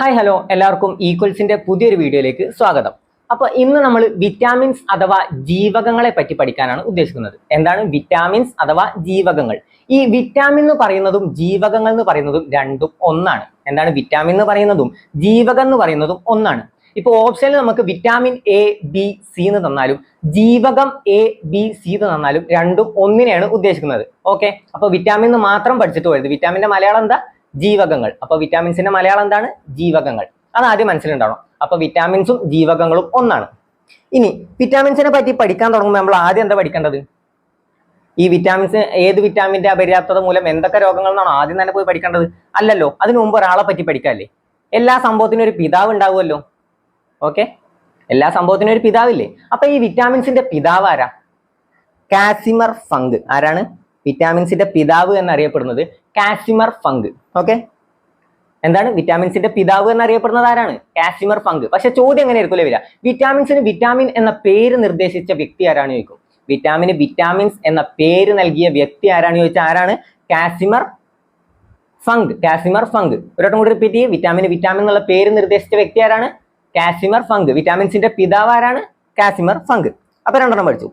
Hi hello എല്ലാവർക്കും ഈക്വൽസിന്റെ പുതിയൊരു വീഡിയോയിലേക്ക് സ്വാഗതം. അപ്പൊ ഇന്ന് നമ്മൾ വിറ്റാമിൻസ് അഥവാ ജീവകങ്ങളെ പറ്റി പഠിക്കാനാണ് ഉദ്ദേശിക്കുന്നത്. എന്താണ് വിറ്റാമിൻസ് അഥവാ ജീവകങ്ങൾ? ഈ വിറ്റാമിൻ എന്ന് പറയുന്നതും ജീവകങ്ങൾ എന്ന് പറയുന്നതും രണ്ടും ഒന്നാണ്. എന്താണ് വിറ്റാമിൻ എന്ന് പറയുന്നതും ജീവകം എന്ന് പറയുന്നതും ഒന്നാണ്. ഇപ്പൊ ഓപ്ഷനിൽ നമുക്ക് വിറ്റാമിൻ എ ബി സി എന്ന് തന്നാലും ജീവകം എ ബി സി എന്ന് തന്നാലും രണ്ടും ഒന്നിനെയാണ് ഉദ്ദേശിക്കുന്നത്. ഓക്കെ അപ്പൊ വിറ്റാമിൻ മാത്രം പഠിച്ചിട്ട് പോയത് വിറ്റാമിന്റെ മലയാളം എന്താ? ജീവകങ്ങൾ. അപ്പൊ വിറ്റാമിൻസിന്റെ മലയാളം എന്താണ്? ജീവകങ്ങൾ. അത് ആദ്യം മനസ്സിലുണ്ടാവണം. അപ്പൊ വിറ്റാമിൻസും ജീവകങ്ങളും ഒന്നാണ്. ഇനി വിറ്റാമിൻസിനെ പറ്റി പഠിക്കാൻ തുടങ്ങുമ്പോൾ നമ്മൾ ആദ്യം എന്താ പഠിക്കേണ്ടത്? ഈ വിറ്റാമിൻസ് ഏത് വിറ്റാമിന്റെ അപര്യാപ്തത മൂലം എന്തൊക്കെ രോഗങ്ങൾ എന്നാണോ ആദ്യം തന്നെ പോയി പഠിക്കേണ്ടത്? അല്ലല്ലോ അതിനു മുമ്പ് ഒരാളെ പറ്റി പഠിക്കാല്ലേ? എല്ലാ സംഭവത്തിനും ഒരു പിതാവ് ഉണ്ടാവുമല്ലോ. ഓക്കെ? എല്ലാ സംഭവത്തിനും ഒരു പിതാവില്ലേ? അപ്പൊ ഈ വിറ്റാമിൻസിന്റെ പിതാവ് ആരാ? Casimir Funk. ആരാണ്? വിറ്റാമിൻസിന്റെ പിതാവ് എന്നറിയപ്പെടുന്നത് കാസിമർ ഫംഗ്. ഓക്കെ? എന്താണ് വിറ്റാമിൻസിന്റെ പിതാവ് എന്നറിയപ്പെടുന്നത് ആരാണ്? Casimir Funk. പക്ഷെ ചോദ്യം എങ്ങനെ ആയിരിക്കും വരിക? വിറ്റാമിൻസിന് വിറ്റാമിൻ എന്ന പേര് നിർദ്ദേശിച്ച വ്യക്തി ആരാണ് ചോദിക്കും. വിറ്റാമിന് വിറ്റാമിൻസ് എന്ന പേര് നൽകിയ വ്യക്തി ആരാണ് ചോദിച്ചാൽ ആരാണ്? കാസിമർ ഫംഗ്. കാസിമർ ഫംഗ്. ഒരോട്ടം കൂടി റിപ്പീറ്റ് ചെയ്യും വിറ്റാമിന് വിറ്റാമിൻ എന്നുള്ള പേര് നിർദ്ദേശിച്ച വ്യക്തി ആരാണ്? കാസിമർ ഫംഗ്. വിറ്റാമിൻസിന്റെ പിതാവ് ആരാണ്? Casimir Funk. അപ്പൊ രണ്ടെണ്ണം പഠിച്ചു.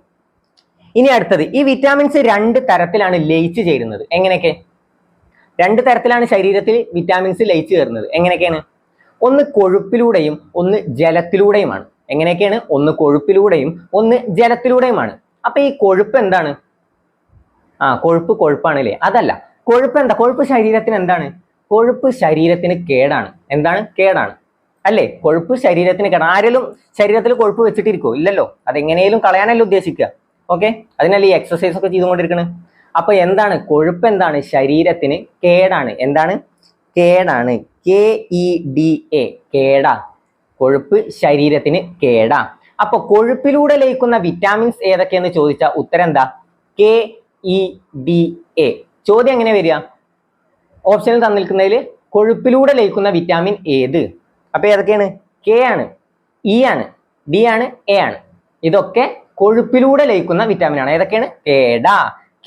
ഇനി അടുത്തത് ഈ വിറ്റാമിൻസ് രണ്ട് തരത്തിലാണ് ലയിച്ചു ചേരുന്നത്. എങ്ങനെയൊക്കെ? രണ്ട് തരത്തിലാണ് ശരീരത്തിൽ വിറ്റാമിൻസ് ലയിച്ചു ചേരുന്നത്. എങ്ങനെയൊക്കെയാണ്? ഒന്ന് കൊഴുപ്പിലൂടെയും ഒന്ന് ജലത്തിലൂടെയുമാണ്. എങ്ങനെയൊക്കെയാണ്? ഒന്ന് കൊഴുപ്പിലൂടെയും ഒന്ന് ജലത്തിലൂടെയുമാണ്. അപ്പൊ ഈ കൊഴുപ്പ് എന്താണ്? ആ കൊഴുപ്പ് കൊഴുപ്പാണ് അല്ലേ അതല്ല കൊഴുപ്പ് എന്താ? കൊഴുപ്പ് ശരീരത്തിന് എന്താണ്? കൊഴുപ്പ് ശരീരത്തിന് കേടാണ്. എന്താണ്? കേടാണ്. അല്ലേ? കൊഴുപ്പ് ശരീരത്തിന് കേടാണ്. ആരെങ്കിലും ശരീരത്തിൽ കൊഴുപ്പ് വെച്ചിട്ടിരിക്കോ? ഇല്ലല്ലോ. അതെങ്ങനെയും കളയാനല്ലോ ഉദ്ദേശിക്കുക. ഓക്കെ അതിനല്ല ഈ എക്സസൈസ് ഒക്കെ ചെയ്തുകൊണ്ടിരിക്കുന്നത് അപ്പൊ എന്താണ്? കൊഴുപ്പ് എന്താണ്? ശരീരത്തിന് കേടാണ്. എന്താണ്? കേടാണ്. K E D A. കേടാ. കൊഴുപ്പ് ശരീരത്തിന് കേടാ. അപ്പൊ കൊഴുപ്പിലൂടെ ലയിക്കുന്ന വിറ്റാമിൻസ് ഏതൊക്കെയെന്ന് ചോദിച്ചാൽ ഉത്തരം എന്താ? K E D A. ചോദ്യം എങ്ങനെ വരിക? ഓപ്ഷനിൽ തന്നിരിക്കുന്നതിൽ കൊഴുപ്പിലൂടെ ലയിക്കുന്ന വിറ്റാമിൻ ഏത്? അപ്പൊ ഏതൊക്കെയാണ്? കെ ആണ്. ഇ ആണ്. ഡി ആണ്. എ ആണ്. ഇതൊക്കെ കൊഴുപ്പിലൂടെ ലയിക്കുന്ന വിറ്റാമിൻ ആണ്. ഏതൊക്കെയാണ്? കേടാ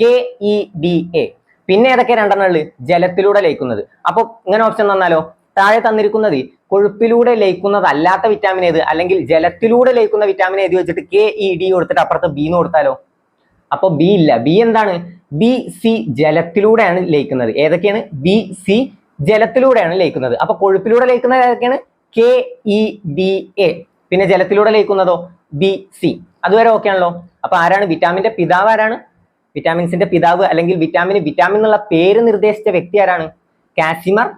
കെ ഇ ഡി എ പിന്നെ ഏതൊക്കെ രണ്ടെണ്ണമുള്ളത് ജലത്തിലൂടെ ലയിക്കുന്നത്. അപ്പൊ ഇങ്ങനെ ഓപ്ഷൻ തന്നാലോ? താഴെ തന്നിരിക്കുന്നത് കൊഴുപ്പിലൂടെ ലയിക്കുന്നതല്ലാത്ത വിറ്റാമിൻ ഏത്? അല്ലെങ്കിൽ ജലത്തിലൂടെ ലയിക്കുന്ന വിറ്റാമിൻ ഏത് വെച്ചിട്ട് കെ ഇ ഡി കൊടുത്തിട്ട് അപ്പുറത്ത് ബി എന്ന് കൊടുത്താലോ? അപ്പൊ ബി ഇല്ല. ബി എന്താണ്? ബി സി ജലത്തിലൂടെയാണ് ലയിക്കുന്നത്. ഏതൊക്കെയാണ്? ബി സി ജലത്തിലൂടെയാണ് ലയിക്കുന്നത്. അപ്പൊ കൊഴുപ്പിലൂടെ ലയിക്കുന്നത് ഏതൊക്കെയാണ്? കെ ഇ ഡി എ പിന്നെ ജലത്തിലൂടെ ലയിക്കുന്നതോ? ബി സി അതുവരെ ഓക്കെ ആണല്ലോ. അപ്പൊ ആരാണ്? വിറ്റാമിന്റെ പിതാവ് ആരാണ്? വിറ്റാമിൻസിന്റെ പിതാവ് അല്ലെങ്കിൽ വിറ്റാമിന് വിറ്റാമിൻ എന്നുള്ള പേര് നിർദ്ദേശിച്ച വ്യക്തി ആരാണ്? Casimir.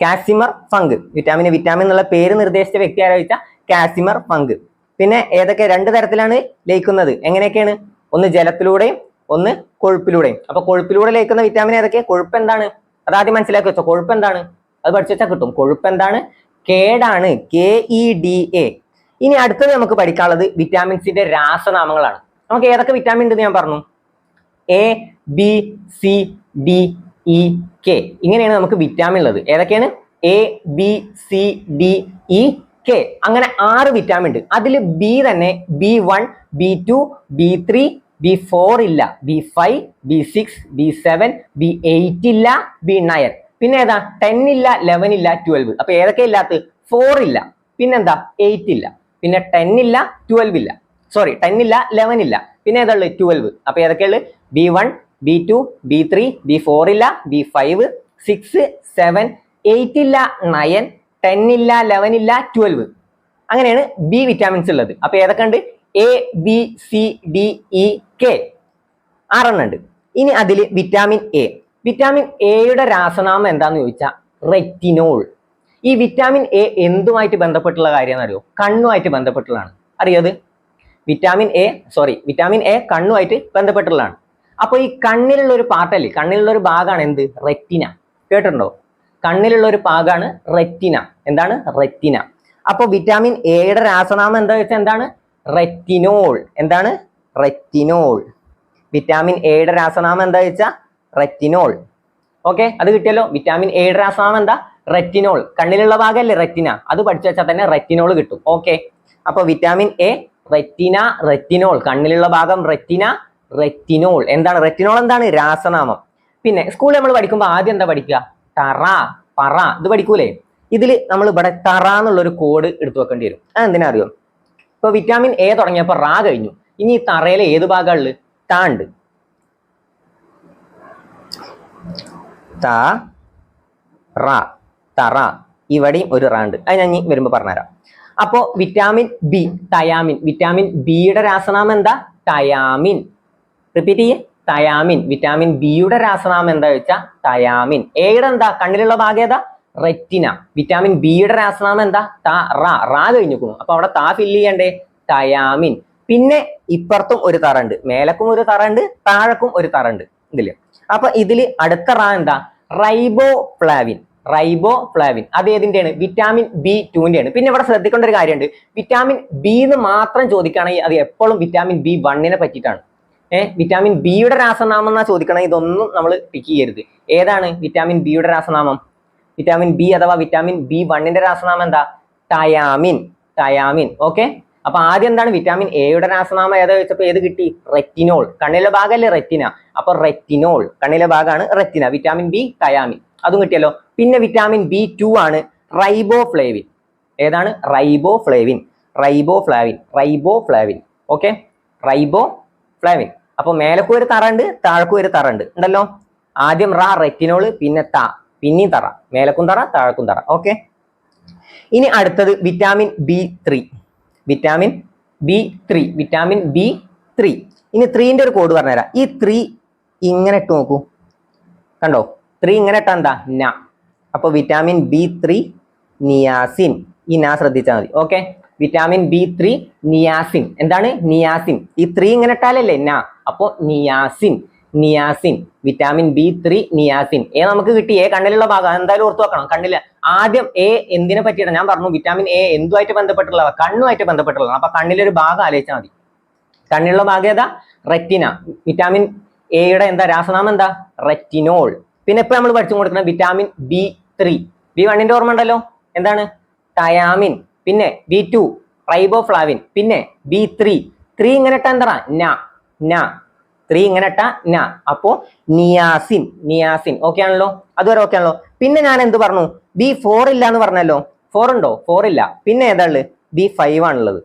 Casimir Funk vitamin vitamin എന്നുള്ള പേര് നിർദ്ദേശിച്ച വ്യക്തി ആരാ വെച്ചാൽ കാസിമർ ഫങ്ക് പിന്നെ ഏതൊക്കെ രണ്ട് തരത്തിലാണ് ലയിക്കുന്നത്? എങ്ങനെയൊക്കെയാണ്? ഒന്ന് ജലത്തിലൂടെയും ഒന്ന് കൊഴുപ്പിലൂടെയും. അപ്പൊ കൊഴുപ്പിലൂടെ ലയിക്കുന്ന വിറ്റാമിൻ ഏതൊക്കെ? കൊഴുപ്പ് എന്താണ് അതാദ്യം മനസ്സിലാക്കി വെച്ചോ. കൊഴുപ്പ് എന്താണ് അത് പഠിച്ചു വെച്ചാൽ കിട്ടും. കൊഴുപ്പ് എന്താണ് കേടാണ്. കെ ഇ ഡി എ ഇനി അടുത്തത് നമുക്ക് പഠിക്കാനുള്ളത് വിറ്റാമിൻസിന്റെ രാസനാമങ്ങളാണ്. നമുക്ക് ഏതൊക്കെ വിറ്റാമിൻ ഉണ്ടെന്ന് ഞാൻ പറഞ്ഞു? A B C D E K ഇങ്ങനെയാണ് നമുക്ക് വിറ്റാമിൻ ഉള്ളത്. ഏതൊക്കെയാണ്? A B C D E K അങ്ങനെ ആറ് വിറ്റാമിൻ ഉണ്ട്. അതിൽ ബി തന്നെ B one B two B three B four ഇല്ല. B five B six B seven B eight ഇല്ല ബി നയൻ പിന്നെ ഏതാ? ടെൻ ഇല്ല ലെവൻ ഇല്ല ട്വൽവ് അപ്പൊ ഏതൊക്കെ ഇല്ലാത്ത ഫോർ ഇല്ല. പിന്നെന്താ? എയ്റ്റ് ഇല്ല. പിന്നെ ടെൻ ഇല്ല ട്വൽവ് ഇല്ല. സോറി ടെൻ ഇല്ല ലെവൻ ഇല്ല. പിന്നെ ഏതാ ഉള്ളത്? ട്വൽവ് അപ്പൊ ഏതൊക്കെയുള്ളു B one B two B three B four ഇല്ല B five six seven eight ഇല്ല നയൻ ടെൻ ഇല്ല ലെവൻ ഇല്ല ട്വൽവ് അങ്ങനെയാണ് ബി വിറ്റാമിൻസ് ഉള്ളത്. അപ്പൊ ഏതൊക്കെ ഉണ്ട്? A B C D E K ആറെണ്ണം ഉണ്ട്. ഇനി അതിൽ വിറ്റാമിൻ എ വിറ്റാമിൻ എയുടെ രാസനാമം എന്താന്ന് ചോദിച്ചാൽ റെറ്റിനോൾ ഈ വിറ്റാമിൻ എ എന്തുമായിട്ട് ബന്ധപ്പെട്ടുള്ള കാര്യമെന്ന് അറിയോ കണ്ണുമായിട്ട് ബന്ധപ്പെട്ടുള്ളതാണ്. അറിയോ അത് vitamin A sorry vitamin A കണ്ണുമായിട്ട് ബന്ധപ്പെട്ടുള്ളതാണ്. അപ്പോൾ ഈ കണ്ണിലുള്ള ഒരു പാർട്ടല്ലേ കണ്ണിലുള്ള ഒരു ഭാഗമാണ് എന്ത്? റെറ്റിന കേട്ടിട്ടുണ്ടോ? കണ്ണിലുള്ള ഒരു ഭാഗമാണ് റെറ്റിന എന്താണ് റെറ്റിന അപ്പോൾ വിറ്റാമിൻ എയുടെ രാസനാമം എന്താ വെച്ചാൽ എന്താണ്? റെറ്റിനോൾ എന്താണ്? റെറ്റിനോൾ വിറ്റാമിൻ എയുടെ രാസനാമം എന്താ വെച്ചാൽ റെറ്റിനോൾ ഓക്കെ അത് കിട്ടിയല്ലോ. വിറ്റാമിൻ എയുടെ രാസനാമം എന്താ? റെറ്റിനോൾ കണ്ണിലുള്ള ഭാഗമല്ലേ റെറ്റിന അത് പഠിച്ചു വെച്ചാൽ തന്നെ റെറ്റിനോൾ കിട്ടും. ഓക്കെ അപ്പൊ വിറ്റാമിൻ എ റെറ്റിന റെറ്റിനോൾ കണ്ണിലുള്ള ഭാഗം റെറ്റിന റെറ്റിനോൾ എന്താണ്? റെറ്റിനോൾ എന്താണ്? രാസനാമം. പിന്നെ സ്കൂളിൽ നമ്മൾ പഠിക്കുമ്പോൾ ആദ്യം എന്താ പഠിക്കുക? തറ പറ. ഇത് പഠിക്കൂലേ? ഇതിൽ നമ്മൾ ഇവിടെ തറ എന്നുള്ള ഒരു കോഡ് എടുത്തു വെക്കേണ്ടി വരും. അത് എന്തിനാ അറിയോ? ഇപ്പൊ വിറ്റാമിൻ എ തുടങ്ങിയപ്പോൾ റാ കഴിഞ്ഞു. ഇനി ഈ തറയിലെ ഏത് താണ്ട് താ റാ ത റ. തറ. ഇവിടെയും ഒരു റാണ്ട്. അത് ഞാൻ ഇനി വരുമ്പോൾ പറഞ്ഞുതരാം. അപ്പോ വിറ്റാമിൻ ബി തയാമിൻ വിറ്റാമിൻ ബിയുടെ രാസനാമം എന്താ? തയാമിൻ റിപ്പീറ്റ് ചെയ്യേ. തയാമിൻ വിറ്റാമിൻ ബിയുടെ രാസനാമം എന്താ വെച്ചാൽ തയാമിൻ എയുടെ എന്താ? കണ്ണിലുള്ള ഭാഗം ഏതാ? റെറ്റിന വിറ്റാമിൻ ബിയുടെ രാസനാമം എന്താ? ത റാ. റാ കഴിഞ്ഞിരിക്കുന്നു. അപ്പൊ അവിടെ താ ഫില്ല് ചെയ്യണ്ടേ? തയാമിൻ പിന്നെ ഇപ്പുറത്തും ഒരു തറ ഉണ്ട് മേലക്കും ഒരു തറ ഉണ്ട് താഴക്കും ഒരു തറ ഉണ്ട് ഇതിൽ. അപ്പൊ ഇതിൽ അടുത്ത റാ എന്താ? റൈബോ ഫ്ലാവിൻ റൈബോ ഫ്ലാവിൻ അത് ഏതിന്റെയാണ് വിറ്റാമിൻ ബി ടുവിന്റെയാണ് പിന്നെ ഇവിടെ ശ്രദ്ധിക്കേണ്ട ഒരു കാര്യമുണ്ട്. വിറ്റാമിൻ ബി എന്ന് മാത്രം ചോദിക്കുകയാണെങ്കിൽ അത് എപ്പോഴും വിറ്റാമിൻ ബി വണ്ണിനെ പറ്റിയിട്ടാണ്. ഏഹ് വിറ്റാമിൻ ബിയുടെ രാസനാമം എന്നാ ചോദിക്കണമെങ്കിൽ ഇതൊന്നും നമ്മൾ പിക്ക് ചെയ്യരുത്. ഏതാണ് വിറ്റാമിൻ ബിയുടെ രാസനാമം? വിറ്റാമിൻ ബി അഥവാ വിറ്റാമിൻ ബി വണ്ണിന്റെ രാസനാമം എന്താ? ടയാമിൻ ടയാമിൻ ഓക്കെ അപ്പൊ ആദ്യം എന്താണ് വിറ്റാമിൻ എയുടെ രാസനാമം ഏതാ വെച്ചപ്പോൾ ഏത് കിട്ടി? റെറ്റിനോൾ കണ്ണിലെ ഭാഗമല്ലേ റെറ്റിന അപ്പൊ റെറ്റിനോൾ കണ്ണിലെ ഭാഗമാണ് റെറ്റിന വിറ്റാമിൻ ബി ടയാമിൻ അതും കിട്ടിയല്ലോ പിന്നെ വിറ്റാമിൻ ബി ടു ആണ് റൈബോ ഫ്ലേവിൻ ഏതാണ്? Riboflavin riboflavin riboflavin okay riboflavin അപ്പൊ മേലക്കു ഒരു തറ ഉണ്ട് താഴക്കും ഒരു തറ ഉണ്ട്. ഉണ്ടല്ലോ? ആദ്യം റാ റെറ്റിനോൾ പിന്നെ ത. പിന്നെയും തറ. മേലക്കും തറ താഴക്കും തറ. ഓക്കെ ഇനി അടുത്തത് vitamin B three vitamin B three vitamin B three ഇനി ത്രീന്റെ ഒരു കോഡ് പറഞ്ഞുതരാം. ഈ ത്രീ ഇങ്ങനെ ഇട്ട് നോക്കൂ. കണ്ടോ? ത്രീ ഇങ്ങനെ ഇട്ടാ എന്താ? ന. അപ്പൊ വിറ്റാമിൻ ബി ത്രീ നിയാസിൻ ഈ നാ ശ്രദ്ധിച്ചാൽ മതി. Okay vitamin B three niacin എന്താണ്? നിയാസിൻ ഈ ത്രീ ഇങ്ങനെ ഇട്ടാലല്ലേ? ന. അപ്പോ niacin niacin vitamin B three niacin A നമുക്ക് കിട്ടി. എ കണ്ണിലുള്ള ഭാഗം. എന്തായാലും ഓർത്തു വെക്കണം. കണ്ണിൽ ആദ്യം എ എന്തിനെ പറ്റിയാണ് ഞാൻ പറഞ്ഞു. വിറ്റാമിൻ എ എന്തുമായിട്ട് ബന്ധപ്പെട്ടുള്ള കണ്ണുമായിട്ട് ബന്ധപ്പെട്ടുള്ളതാണ്. അപ്പൊ കണ്ണിലൊരു ഭാഗം ആലോചിച്ചാൽ മതി. കണ്ണിലുള്ള ഭാഗം ഏതാ? റെറ്റിന വിറ്റാമിൻ എയുടെ എന്താ? രാസനാമം എന്താ? റെറ്റിനോൾ പിന്നെ ഇപ്പൊ നമ്മൾ പഠിച്ചു കൊടുക്കുന്ന വിറ്റാമിൻ ബി ത്രീ ബി വണ്ണിന്റെ ഓർമ്മ ഉണ്ടല്ലോ? എന്താണ്? ടയാമിൻ പിന്നെ ബി ടു റൈബോഫ്ലാവിൻ പിന്നെ ബി ത്രീ ത്രീ ഇങ്ങനെ ഇട്ട എന്താ ന ന. ത്രീ ഇങ്ങനെ ഇട്ട ന. അപ്പോ നിയാസിൻ നിയാസിൻ ഓക്കെ ആണല്ലോ? അതുവരെ ഓക്കെ ആണല്ലോ? പിന്നെ ഞാൻ എന്ത് പറഞ്ഞു? ബി ഫോർ ഇല്ല എന്ന് പറഞ്ഞല്ലോ? ഫോർ ഉണ്ടോ? ഫോർ ഇല്ല. പിന്നെ ഏതാ ഉള്ളത്? ബി ഫൈവ് ആണുള്ളത്.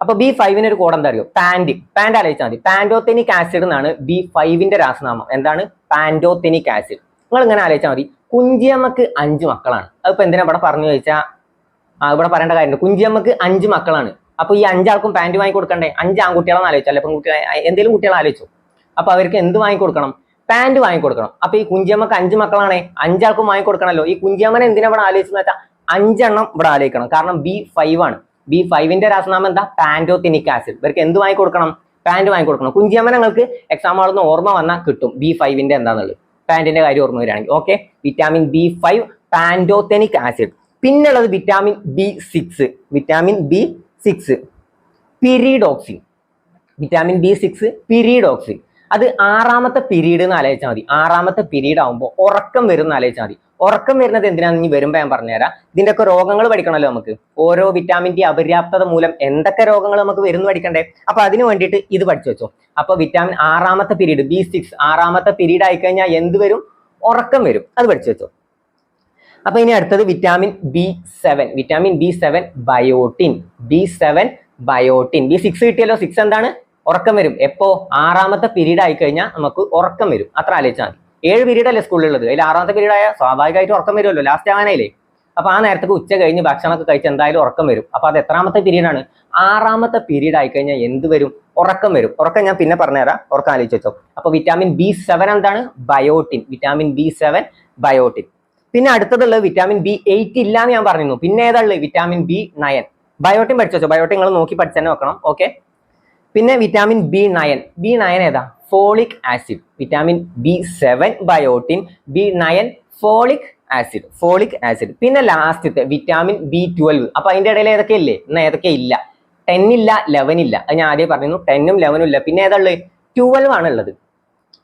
അപ്പൊ ബി ഫൈവിന് ഒരു കോഡ് എന്താ അറിയോ? പാൻഡ്. പാൻഡ് ആലോചിച്ചാൽ മതി. പാൻഡോത്തെനിക് ആസിഡ് എന്നാണ് ബി ഫൈവിന്റെ രാസനാമം. എന്താണ്? പാൻഡോത്തെനിക് ആസിഡ് നിങ്ങൾ ഇങ്ങനെ ആലോചിച്ചാൽ മതി കുഞ്ചിയമ്മക്ക് അഞ്ച് മക്കളാണ്. അതിപ്പോ എന്തിനാ ഇവിടെ പറഞ്ഞു ചോദിച്ചാൽ ആ ഇവിടെ പറയേണ്ട കാര്യമുണ്ട്. കുഞ്ചിയമ്മക്ക് അഞ്ച് മക്കളാണ്. അപ്പൊ ഈ അഞ്ചാൾക്കും പാന്റ് വാങ്ങി കൊടുക്കണ്ടേ? അഞ്ച് ആൺകുട്ടികളാണ് ആലോചിച്ചു അല്ലെ? പെൺകുട്ടികളെ എന്തെങ്കിലും കുട്ടികളെ ആലോചിച്ചു. അപ്പൊ അവർക്ക് എന്ത് വാങ്ങി കൊടുക്കണം? പാന്റ് വാങ്ങി കൊടുക്കണം. അപ്പൊ ഈ കുഞ്ചിയമ്മക്ക് അഞ്ച് മക്കളാണേ. അഞ്ചാൾക്കും വാങ്ങി കൊടുക്കണമല്ലോ ഈ കുഞ്ചിയമ്മനെ എന്തിനാ ഇവിടെ ആലോചിച്ചെന്ന് വെച്ചാൽ അഞ്ചെണ്ണം ഇവിടെ ആലോചിക്കണം. കാരണം ബി ഫൈവ് ആണ്. ബി ഫൈവിന്റെ രാസനാമം എന്താ? പാന്റോത്തിനിക് ആസിഡ് ഇവർക്ക് എന്ത് വാങ്ങി കൊടുക്കണം? പാന്റ് വാങ്ങി കൊടുക്കണം. കുഞ്ചിയമ്മനങ്ങൾക്ക് എക്സാം ആണെന്ന് ഓർമ്മ വന്നാൽ കിട്ടും. ബി ഫൈവിന്റെ എന്താന്നുള്ളത്. പാൻറിന്റെ കാര്യം ഓർമ്മ വരികയാണെങ്കിൽ okay vitamin B five pantothenic acid പിന്നുള്ളത് vitamin B six vitamin B six pyridoxine vitamin B six pyridoxine അത് ആറാമത്തെ പിരീഡ് എന്ന് ആലോചിച്ചാൽ മതി. ആറാമത്തെ പിരീഡ് ആകുമ്പോൾ ഉറക്കം വരും എന്ന് ആലോചിച്ചാൽ മതി. ഉറക്കം വരുന്നത് എന്തിനാണെന്ന് ഇനി വരുമ്പോൾ ഞാൻ പറഞ്ഞുതരാം. ഇതിന്റെ ഒക്കെ രോഗങ്ങൾ പഠിക്കണമല്ലോ നമുക്ക്. ഓരോ വിറ്റാമിൻ ഡി അപര്യാപ്തത മൂലം എന്തൊക്കെ രോഗങ്ങൾ നമുക്ക് വരുന്നു പഠിക്കണ്ടേ? അപ്പൊ അതിന് വേണ്ടിയിട്ട് ഇത് പഠിച്ചു വെച്ചോ. അപ്പൊ വിറ്റാമിൻ ആറാമത്തെ പീരീഡ് ബി സിക്സ് ആറാമത്തെ പീരീഡ് ആയിക്കഴിഞ്ഞാൽ എന്ത് വരും? ഉറക്കം വരും. അത് പഠിച്ചു വെച്ചോ. അപ്പൊ ഇനി അടുത്തത് vitamin B seven vitamin B seven biotin B seven biotin B six കിട്ടിയല്ലോ. സിക്സ് എന്താണ്? ഉറക്കം വരും. എപ്പോ? ആറാമത്തെ പീരീഡ് ആയി കഴിഞ്ഞാൽ നമുക്ക് ഉറക്കം വരും. അത്ര ആലോചിച്ചാൽ മതി. ഏഴ് പീരീഡ് അല്ലേ സ്കൂളിലുള്ളത്. അതിൽ ആറാമത്തെ പീരീഡ് ആയ സ്വാഭാവികമായിട്ട് ഉറക്കം വരുമല്ലോ ലാസ്റ്റ് ആവാനായില്ലേ? അപ്പൊ ആ നേരത്തേക്ക് ഉച്ച കഴിഞ്ഞ് ഭക്ഷണമൊക്കെ കഴിച്ച് എന്തായാലും ഉറക്കം വരും. അപ്പൊ അത് എത്രാമത്തെ പീരീഡ് ആണ് ആറാമത്തെ പീരീഡ് ആയി കഴിഞ്ഞാൽ എന്ത് വരും? ഉറക്കം വരും. ഉറക്കം ഞാൻ പിന്നെ പറഞ്ഞുതരാം. ഉറക്കം ആലോചിച്ച് വെച്ചോ. അപ്പൊ വിറ്റാമിൻ ബി സെവൻ എന്താണ്? Biotin vitamin B seven biotin പിന്നെ അടുത്തതുള്ളത് വിറ്റാമിൻ ബി എയ്റ്റ് ഇല്ല എന്ന് ഞാൻ പറഞ്ഞിരുന്നു. പിന്നെ ഏതാണ് വിറ്റാമിൻ ബി നയൻ ബയോട്ടിൻ പഠിച്ചു വെച്ചോ? ബയോട്ടിൻ നിങ്ങൾ നോക്കി പഠിച്ചു തന്നെ വെക്കണം. ഓക്കെ പിന്നെ vitamin B nine B nine ഏതാ? Folic acid vitamin B seven biotin B nine folic acid folic acid പിന്നെ ലാസ്റ്റത്തെ വിറ്റാമിൻ ബി ട്വൽവ് അപ്പൊ അതിന്റെ ഇടയിൽ ഏതൊക്കെ ഇല്ലേ? എന്നാ ഏതൊക്കെ ഇല്ല? ടെൻ ഇല്ല ലെവൻ ഇല്ല. അത് ഞാൻ ആദ്യം പറഞ്ഞു ടെന്നും ലെവനും ഇല്ല. പിന്നെ ഏതാ ഉള്ളത്? ട്വൽവ് ആണ് ഉള്ളത്.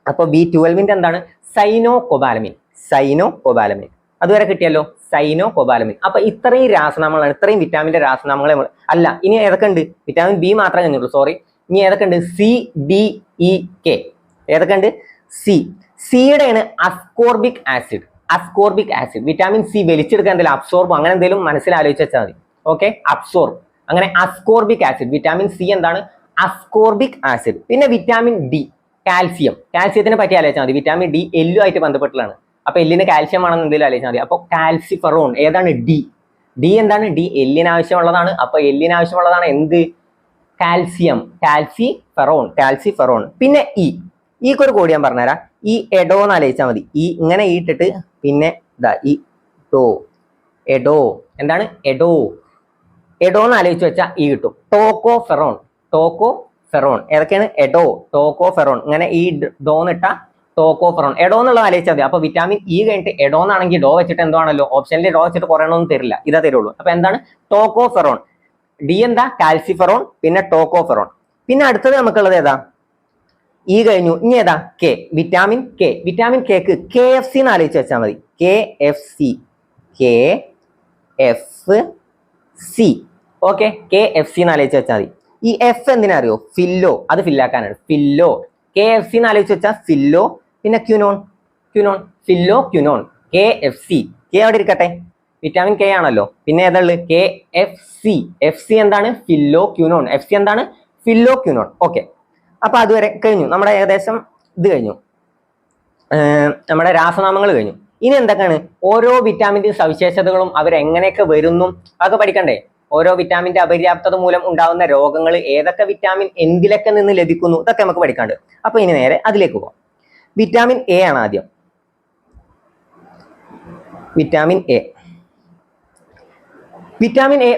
അപ്പൊ ബി ട്വൽവിന്റെ എന്താണ്? സൈനോ കൊബാലമിൻ സൈനോ കൊബാലമിൻ അതുവരെ കിട്ടിയല്ലോ? സൈനോ കൊബാലമിൻ അപ്പൊ ഇത്രയും രാസനാമങ്ങളാണ് ഇത്രയും വിറ്റാമിന്റെ രാസനാമങ്ങളെ അല്ല ഇനി ഏതൊക്കെ ഉണ്ട്? വിറ്റാമിൻ ബി മാത്രമേ കഴിഞ്ഞുള്ളൂ സോറി ഇനി ഏതൊക്കെ ഉണ്ട്? C D E K. ഏതൊക്കെ ഉണ്ട്? സി. സിയുടെ ആണ് ascorbic acid ascorbic acid vitamin C വലിച്ചെടുക്കാൻ എന്തെങ്കിലും അബ്സോർബ് അങ്ങനെ എന്തെങ്കിലും മനസ്സിലാലോചിച്ച് വെച്ചാൽ മതി. ഓക്കെ അബ്സോർബ് അങ്ങനെ അസ്കോർബിക് ആസിഡ് വിറ്റാമിൻ സി എന്താണ്? അസ്കോർബിക് ആസിഡ് പിന്നെ വിറ്റാമിൻ ഡി കാൽസ്യം കാൽസ്യത്തിനെ പറ്റി ആലോചിച്ചാൽ മതി. വിറ്റാമിൻ ഡി എല്ലു ആയിട്ട് ബന്ധപ്പെട്ടുള്ളതാണ് അപ്പൊ എല്ലിന് കാൽസ്യം ആണെന്ന് എന്തെങ്കിലും ആലോചിച്ചാൽ മതി. അപ്പോൾ കാൽസിഫറോൺ ഏതാണ്? ഡി ഡി എന്താണ്? ഡി എല്ലിന് ആവശ്യമുള്ളതാണ്. അപ്പൊ എല്ലിന് ആവശ്യമുള്ളതാണ് എന്ത്? കാൽസ്യം കാൽസി ഫെറോൺ കാൽസി ഫെറോൺ പിന്നെ ഇ. ഈക്ക് ഒരു കോഡ് ഞാൻ പറഞ്ഞുതരാം. ഈ എഡോ എന്ന് ആലോചിച്ചാൽ മതി. ഈ ഇങ്ങനെ ഈട്ടിട്ട് പിന്നെ ഇതാ ഈ ടോ. എഡോ എന്താണ്? എഡോ എഡോ എന്ന് ആലോചിച്ച് വെച്ചാൽ ഈ കിട്ടും. ടോക്കോ ഫെറോൺ ടോക്കോ ഫെറോൺ ഏതൊക്കെയാണ്? എഡോ ടോക്കോ ഫെറോൺ ഇങ്ങനെ ഈ ഡോന്നിട്ട ടോക്കോ ഫെറോൺ എഡോ എന്നുള്ളത് ആലോചിച്ചാൽ മതി. അപ്പൊ വിറ്റാമിൻ ഇ കഴിഞ്ഞിട്ട് എഡോ എന്നാണെങ്കിൽ ഡോ വെച്ചിട്ട് എന്തോ ആണല്ലോ? ഓപ്ഷനിൽ ഡോ വെച്ചിട്ട് കുറയണമെന്ന് തരില്ല. ഇതാ തരുള്ളൂ. അപ്പൊ എന്താണ്? ടോക്കോ ഫെറോൺ ഡി എന്താ? കാൽസിഫെറോൺ പിന്നെ ടോക്കോഫെറോൺ പിന്നെ അടുത്തത് നമുക്കുള്ളത് ഏതാ? ഈ കഴിഞ്ഞു. ഇനി ഏതാ? കെ വിറ്റാമിൻ കെ വിറ്റാമിൻ കെക്ക് കെ എഫ് സി എന്ന് ആലോചിച്ച് വെച്ചാൽ മതി. K F C K F C okay K F C എന്ന് ആലോചിച്ച് വെച്ചാൽ മതി. ഈ എഫ് എന്തിനാ അറിയോ? ഫില്ലോ അത് ഫില്ലാക്കാനാണ് ഫില്ലോ കെ എഫ് സി എന്ന് ആലോചിച്ച് വെച്ചാൽ ഫില്ലോ പിന്നെ quinone quinone phylloquinone K F C K അവിടെ ഇരിക്കട്ടെ? വിറ്റാമിൻ കെ ആണല്ലോ. പിന്നെ ഏതാൾ K F C F C എന്താണ്? ഫില്ലോ ക്യൂനോൺ എഫ് സി എന്താണ്? ഫില്ലോ ക്യൂനോൺ ഓക്കെ അപ്പൊ അതുവരെ കഴിഞ്ഞു. നമ്മുടെ ഏകദേശം ഇത് കഴിഞ്ഞു. നമ്മുടെ രാസനാമങ്ങൾ കഴിഞ്ഞു. ഇനി എന്തൊക്കെയാണ്? ഓരോ വിറ്റാമിന്റെ സവിശേഷതകളും അവരെങ്ങനെയൊക്കെ വരുന്നു? അതൊക്കെ പഠിക്കണ്ടേ? ഓരോ വിറ്റാമിന്റെ അപര്യാപ്തത മൂലം ഉണ്ടാകുന്ന രോഗങ്ങൾ ഏതൊക്കെ വിറ്റാമിൻ എന്തിലൊക്കെ നിന്ന് ലഭിക്കുന്നു? ഇതൊക്കെ നമുക്ക് പഠിക്കാണ്ട്. അപ്പൊ ഇനി നേരെ അതിലേക്ക് പോകാം വിറ്റാമിൻ എ ആണ് ആദ്യം. വിറ്റാമിൻ എ വിറ്റാമിൻ എ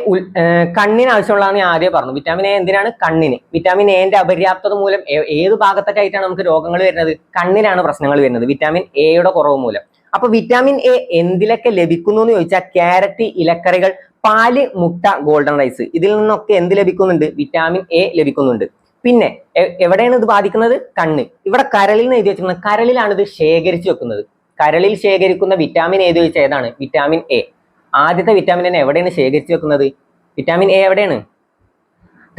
കണ്ണിന് ആവശ്യമുള്ളതെന്ന് ഞാൻ ആദ്യം പറഞ്ഞു. വിറ്റാമിൻ എ എന്തിനാണ്? കണ്ണിന്. വിറ്റാമിൻ എന്റെ അപര്യാപ്തത മൂലം ഏത് ഭാഗത്തൊക്കെ ആയിട്ടാണ് നമുക്ക് രോഗങ്ങൾ വരുന്നത്? കണ്ണിനാണ് പ്രശ്നങ്ങൾ വരുന്നത്. വിറ്റാമിൻ എയുടെ കുറവ് മൂലം. അപ്പൊ വിറ്റാമിൻ എ എന്തിലൊക്കെ ലഭിക്കുന്നു എന്ന് ചോദിച്ചാൽ ക്യാരറ്റ് ഇലക്കറികൾ പാൽ മുട്ട ഗോൾഡൻ റൈസ്. ഇതിൽ നിന്നൊക്കെ എന്ത് ലഭിക്കുന്നുണ്ട്? വിറ്റാമിൻ എ ലഭിക്കുന്നുണ്ട്. പിന്നെ എവിടെയാണ് ഇത് ബാധിക്കുന്നത്? കണ്ണ്. ഇവിടെ കരളിൽ നിന്ന് എഴുതി വെച്ചിരിക്കുന്നത്. കരളിലാണ് ഇത് ശേഖരിച്ചു വെക്കുന്നത്. കരളിൽ ശേഖരിക്കുന്ന വിറ്റാമിൻ ഏത് ചോദിച്ചാൽ ഏതാണ്? വിറ്റാമിൻ എ ആദ്യത്തെ വിറ്റാമിനെ എവിടെയാണ് ശേഖരിച്ചു വെക്കുന്നത്? വിറ്റാമിൻ എ എവിടെയാണ്?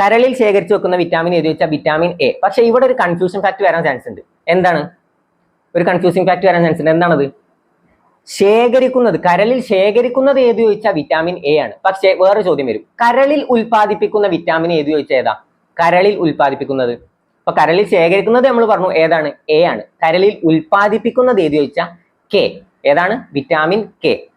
കരളിൽ ശേഖരിച്ചു വെക്കുന്ന വിറ്റാമിൻ ഏത് ചോദിച്ചാൽ വിറ്റാമിൻ എ പക്ഷെ ഇവിടെ ഒരു കൺഫ്യൂഷൻ ഫാക്ട് വരാൻ ചാൻസ് ഉണ്ട്. എന്താണ്? ഒരു കൺഫ്യൂസിങ് ഫാക്ട് വരാൻ ചാൻസ് ഉണ്ട്. എന്താണത്? ശേഖരിക്കുന്നത് കരളിൽ ശേഖരിക്കുന്നത് ഏത് ചോദിച്ചാൽ വിറ്റാമിൻ എ ആണ്. പക്ഷേ വേറെ ചോദ്യം വരും. കരളിൽ ഉൽപ്പാദിപ്പിക്കുന്ന വിറ്റാമിൻ ഏത് ചോദിച്ചാൽ ഏതാ? കരളിൽ ഉൽപ്പാദിപ്പിക്കുന്നത്. അപ്പൊ കരളിൽ ശേഖരിക്കുന്നത് നമ്മൾ പറഞ്ഞു ഏതാണ്? എ ആണ്. കരളിൽ ഉൽപ്പാദിപ്പിക്കുന്നത് ഏത് ചോദിച്ചാൽ കെ ഏതാണ്? വിറ്റാമിൻ കെ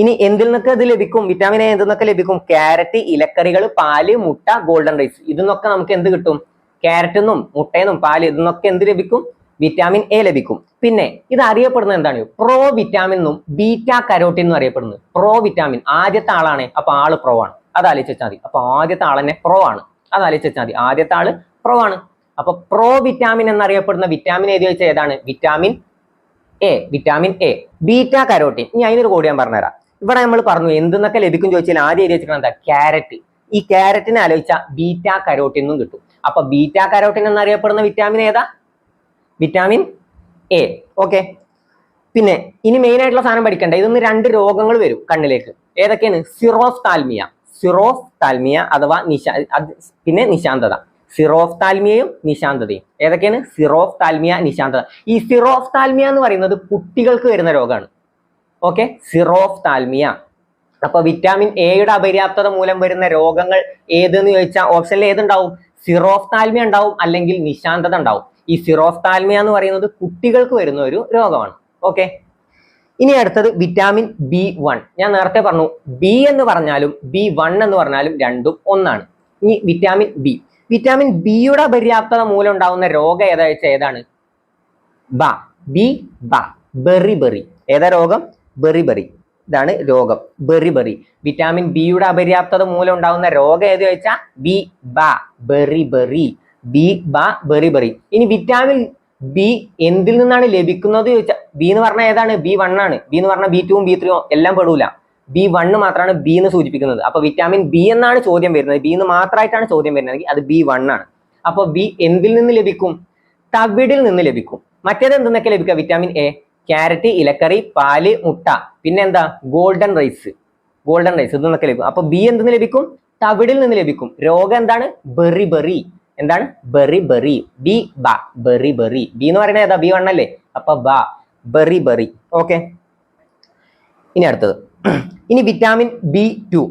ഇനി എന്തിൽ നിന്നൊക്കെ ഇത് ലഭിക്കും? വിറ്റാമിൻ എ എന്തിൽ നിന്നൊക്കെ ലഭിക്കും? ക്യാരറ്റ് ഇലക്കറികൾ പാൽ മുട്ട ഗോൾഡൻ റൈസ് ഇതിന്നൊക്കെ നമുക്ക് എന്ത് കിട്ടും? ക്യാരറ്റിൽ മുട്ടയെന്നും പാൽ ഇതിന്നൊക്കെ എന്ത് ലഭിക്കും? വിറ്റാമിൻ എ ലഭിക്കും. പിന്നെ ഇത് അറിയപ്പെടുന്നത് എന്താണ്? പ്രോ വിറ്റാമിൻ എന്നും ബീറ്റ കരോട്ടിൻ എന്നും അറിയപ്പെടുന്നത്. പ്രോ വിറ്റാമിൻ ആദ്യത്തെ ആളാണ്. അപ്പൊ ആൾ പ്രോ ആണ്. അത് ആലോചിച്ച് വെച്ചാൽ മതി. അപ്പൊ ആദ്യത്തെ ആൾ തന്നെ പ്രോ ആണ്. അത് ആലോചിച്ച് വെച്ചാൽ മതി. ആദ്യത്തെ ആൾ പ്രോ ആണ്. അപ്പൊ പ്രോ വിറ്റാമിൻ എന്നറിയപ്പെടുന്ന വിറ്റാമിൻ ഏത് ചോദിച്ചാൽ ഏതാണ്? Vitamin A vitamin A beta carotene ഇനി അതിനൊരു കൂടി ഞാൻ പറഞ്ഞുതരാം. ഇവിടെ നമ്മൾ പറഞ്ഞു എന്തെന്നൊക്കെ ലഭിക്കും ചോദിച്ചാൽ ആദ്യം എഴുതി വെച്ചിരിക്കുന്നത് എന്താ? ക്യാരറ്റ് ഈ ക്യാരറ്റിനെ ആലോചിച്ചാൽ ബീറ്റ കരോട്ടിൻ എന്നും കിട്ടും. അപ്പൊ ബീറ്റ കരോട്ടിൻ എന്നറിയപ്പെടുന്ന വിറ്റാമിൻ ഏതാ? വിറ്റാമിൻ എ ഓക്കെ പിന്നെ ഇനി മെയിൻ ആയിട്ടുള്ള സാധനം പഠിക്കണ്ട. ഇതൊന്ന് രണ്ട് രോഗങ്ങൾ വരും കണ്ണിലേക്ക്. ഏതൊക്കെയാണ്? സിറോഫ് താൽമിയ സിറോഫ് താൽമിയ അഥവാ നിശാ പിന്നെ നിശാന്തത. സിറോഫ് താൽമിയയും നിശാന്തതയും. ഏതൊക്കെയാണ്? സിറോഫ് താൽമിയ നിശാന്തത. ഈ സിറോഫ് താൽമിയ എന്ന് പറയുന്നത് കുട്ടികൾക്ക് വരുന്ന രോഗമാണ്. ഓക്കെ സിറോഫ് താൽമിയ അപ്പൊ വിറ്റാമിൻ എയുടെ അപര്യാപ്തത മൂലം വരുന്ന രോഗങ്ങൾ ഏതെന്ന് ചോദിച്ചാൽ ഓപ്ഷനിൽ ഏതുണ്ടാവും? സിറോഫ് താൽമിയ ഉണ്ടാവും അല്ലെങ്കിൽ നിശാന്തത ഉണ്ടാവും. ഈ സിറോഫ് താൽമിയ എന്ന് പറയുന്നത് കുട്ടികൾക്ക് വരുന്ന ഒരു രോഗമാണ്. ഓക്കെ ഇനി അടുത്തത് വിറ്റാമിൻ ബി വൺ ഞാൻ നേരത്തെ പറഞ്ഞു ബി എന്ന് പറഞ്ഞാലും ബി വൺ എന്ന് പറഞ്ഞാലും രണ്ടും ഒന്നാണ്. ഇനി വിറ്റാമിൻ ബി വിറ്റാമിൻ ബിയുടെ അപര്യാപ്തത മൂലം ഉണ്ടാവുന്ന രോഗം ഏതാ വെച്ചാൽ ഏതാണ്? ബ. ബി ബ. ബെറി ബെറി ഏതാ രോഗം? ബെറി ബെറി ഇതാണ് രോഗം. ബെറി ബെറി വിറ്റാമിൻ ബിയുടെ അപര്യാപ്തത മൂലം ഉണ്ടാകുന്ന രോഗം ഏത് ചോദിച്ചാൽ ബി ബ ബെറി ബെറി ബി ബ ബെറി ബെറി ഇനി വിറ്റാമിൻ ബി എന്തിൽ നിന്നാണ് ലഭിക്കുന്നത് ചോദിച്ചാൽ ബി എന്ന് പറഞ്ഞാൽ ഏതാണ്? ബി വൺ ആണ്. ബി എന്ന് പറഞ്ഞാൽ ബി ടുവും ബി ത്രീയും എല്ലാം പെടൂല. ബി വണ്ണ് മാത്രമാണ് ബി എന്ന് സൂചിപ്പിക്കുന്നത്. അപ്പൊ വിറ്റാമിൻ ബി എന്നാണ് ചോദ്യം വരുന്നത്. ബി എന്ന് മാത്രമായിട്ടാണ് ചോദ്യം വരുന്നത് അത് ബി വൺ ആണ്. അപ്പൊ ബി എന്തിൽ നിന്ന് ലഭിക്കും? തവിടിൽ നിന്ന് ലഭിക്കും. മറ്റേത് എന്തെന്നൊക്കെ ലഭിക്കുക? വിറ്റാമിൻ എ ക്യാരറ്റ് ഇലക്കറി പാൽ മുട്ട. പിന്നെന്താ? Golden rice. Golden rice. ഇത് നിന്നൊക്കെ ലഭിക്കും. അപ്പൊ ബി എന്ത് ലഭിക്കും? തവിടിൽ നിന്ന് ലഭിക്കും. രോഗം എന്താണ്? Beriberi. എന്താണ്? Beriberi. ബി ബാ. Beriberi. ബി എന്ന് പറയുന്നത് ഏതാ? ബി വൺ അല്ലേ? അപ്പൊ ബാ. Beriberi. ഓക്കെ. ഇനി അടുത്തത്. ഇനി വിറ്റാമിൻ ബി ടു.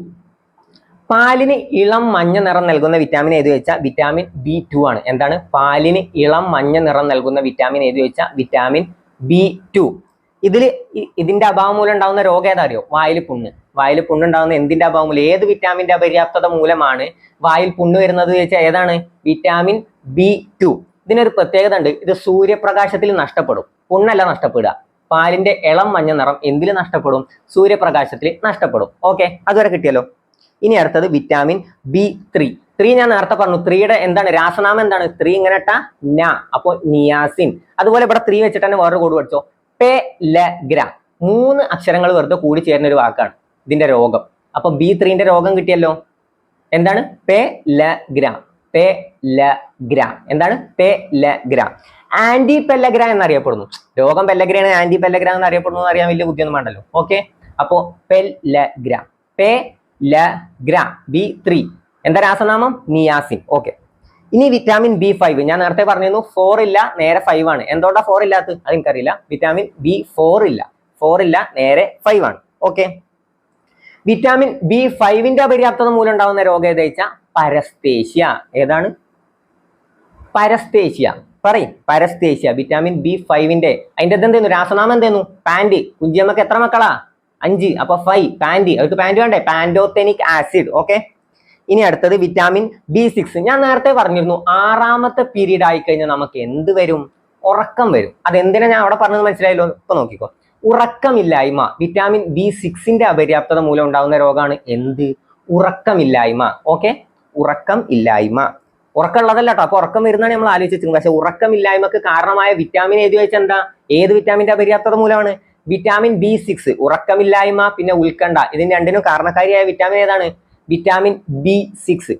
പാലിന് ഇളം മഞ്ഞ നിറം നൽകുന്ന വിറ്റാമിൻ ഏത് വെച്ചാൽ വിറ്റാമിൻ ബി ടു ആണ്. എന്താണ്? പാലിന് ഇളം മഞ്ഞ നിറം നൽകുന്ന വിറ്റാമിൻ ഏത് വെച്ചാൽ വിറ്റാമിൻ ബി ടു. ഇതിൽ ഇതിന്റെ അഭാവം മൂലം ഉണ്ടാകുന്ന രോഗം ഏതാ അറിയോ വായിൽ പുണ്ണ്. വായിൽ പുണ്ണുണ്ടാകുന്ന എന്തിന്റെ അഭാവം മൂലം ഏത് വിറ്റാമിന്റെ അപര്യാപ്തത മൂലമാണ് വായിൽ പുണ്ണ് വരുന്നത് ചോദിച്ചാൽ ഏതാണ്? വിറ്റാമിൻ ബി ടു ഇതിനൊരു പ്രത്യേകത ഉണ്ട്. ഇത് സൂര്യപ്രകാശത്തിൽ നഷ്ടപ്പെടും. പുണ്ണല്ല നഷ്ടപ്പെടുക. പാലിന്റെ ഇളം മഞ്ഞ നിറം എന്തിൽ നഷ്ടപ്പെടും? സൂര്യപ്രകാശത്തിൽ നഷ്ടപ്പെടും. ഓക്കെ അതുവരെ കിട്ടിയല്ലോ. ഇനി അടുത്തത് വിറ്റാമിൻ ബി ത്രീ ത്രീ ഞാൻ നേരത്തെ പറഞ്ഞു ത്രീയുടെ എന്താണ് രാസനാമം എന്താണ്? ത്രീ ഇങ്ങനെ ന അപ്പോ നിയാസിൻ. അതുപോലെ ഇവിടെ ത്രീ വെച്ചിട്ട് തന്നെ വേറൊരു കോഡ് പഠിച്ചോ. പെ ല ഗ്ര മൂന്ന് അക്ഷരങ്ങൾ വെറുതെ കൂടി ചേരുന്ന ഒരു വാക്കാണ് ഇതിന്റെ രോഗം. അപ്പൊ ബി ത്രീന്റെ രോഗം കിട്ടിയല്ലോ. എന്താണ്? പെ ല ഗ്ര പെ ല ഗ്ര എന്താണ്? പെ ല ഗ്ര ആന്റി പെല്ലഗ്ര എന്നറിയപ്പെടുന്നു. രോഗം പെല്ലഗ്രയാണ് ആന്റി പെല്ലഗ്ര എന്ന് അറിയപ്പെടുന്നു അറിയാൻ വലിയ ബുദ്ധിയൊന്നും വേണ്ടല്ലോ. ഓക്കെ അപ്പോ പെ ല ഗ്ര പെ ല ബി ത്രീ എന്താ രാസനാമം? നിയാസിൻ. ഓക്കെ ഇനി വിറ്റാമിൻ ബി ഫൈവ് ഞാൻ നേരത്തെ പറഞ്ഞിരുന്നു ഫോർ ഇല്ല നേരെ ഫൈവ് ആണ്. എന്തുകൊണ്ടാ ഫോർ ഇല്ലാത്ത അത് എനിക്കറിയില്ല. വിറ്റാമിൻ ബി ഫോർ ഇല്ല. ഫോർ ഇല്ല നേരെ ഫൈവ് ആണ്. ഓക്കെ വിറ്റാമിൻ ബി ഫൈവിന്റെ അപര്യാപ്തത മൂലം ഉണ്ടാകുന്ന രോഗം ഏതാ വെച്ചാൽ പരസ്തേഷ്യ ഏതാണ്? പരസ്തേഷ്യ പറയും. പരസ്തേഷ്യ വിറ്റാമിൻ ബി ഫൈവിന്റെ അതിന്റെ എന്തെന്നു? രാസനാമം എന്തെന്നു? പാൻഡ്. കുഞ്ചിയമ്മക്ക് എത്ര മക്കളാ? അഞ്ച്. അപ്പൊ ഫൈവ് പാൻഡ്. അവർക്ക് പാൻഡ് വേണ്ടേ? Pantothenic acid. ഓക്കെ ഇനി അടുത്തത് വിറ്റാമിൻ ബി സിക്സ് ഞാൻ നേരത്തെ പറഞ്ഞിരുന്നു ആറാമത്തെ പീരീഡ് ആയി കഴിഞ്ഞാൽ നമുക്ക് എന്ത് വരും? ഉറക്കം വരും. അതെന്തിനാ ഞാൻ അവിടെ പറഞ്ഞത് മനസ്സിലായല്ലോ? ഇപ്പൊ നോക്കിക്കോ. ഉറക്കമില്ലായ്മ വിറ്റാമിൻ ബി സിക്സിന്റെ അപര്യാപ്തത മൂലം ഉണ്ടാകുന്ന രോഗമാണ് എന്ത്? ഉറക്കമില്ലായ്മ. ഓക്കെ? ഉറക്കം ഇല്ലായ്മ. ഉറക്കമുള്ളതല്ല കേട്ടോ. അപ്പൊ ഉറക്കം വരുന്നതാണ് നമ്മൾ ആലോചിച്ചിരുന്നത് പക്ഷെ ഉറക്കമില്ലായ്മക്ക് കാരണമായ വിറ്റാമിൻ ഏത് വെച്ചാൽ എന്താ? ഏത് വിറ്റാമിന്റെ അപര്യാപ്തത മൂലമാണ്? വിറ്റാമിൻ ബി സിക്സ് ഉറക്കമില്ലായ്മ പിന്നെ ഉത്കണ്ഠ. ഇതിന് രണ്ടിനും കാരണക്കാരിയായ വിറ്റാമിൻ ഏതാണ്? വിറ്റാമിൻ ബി സിക്സ്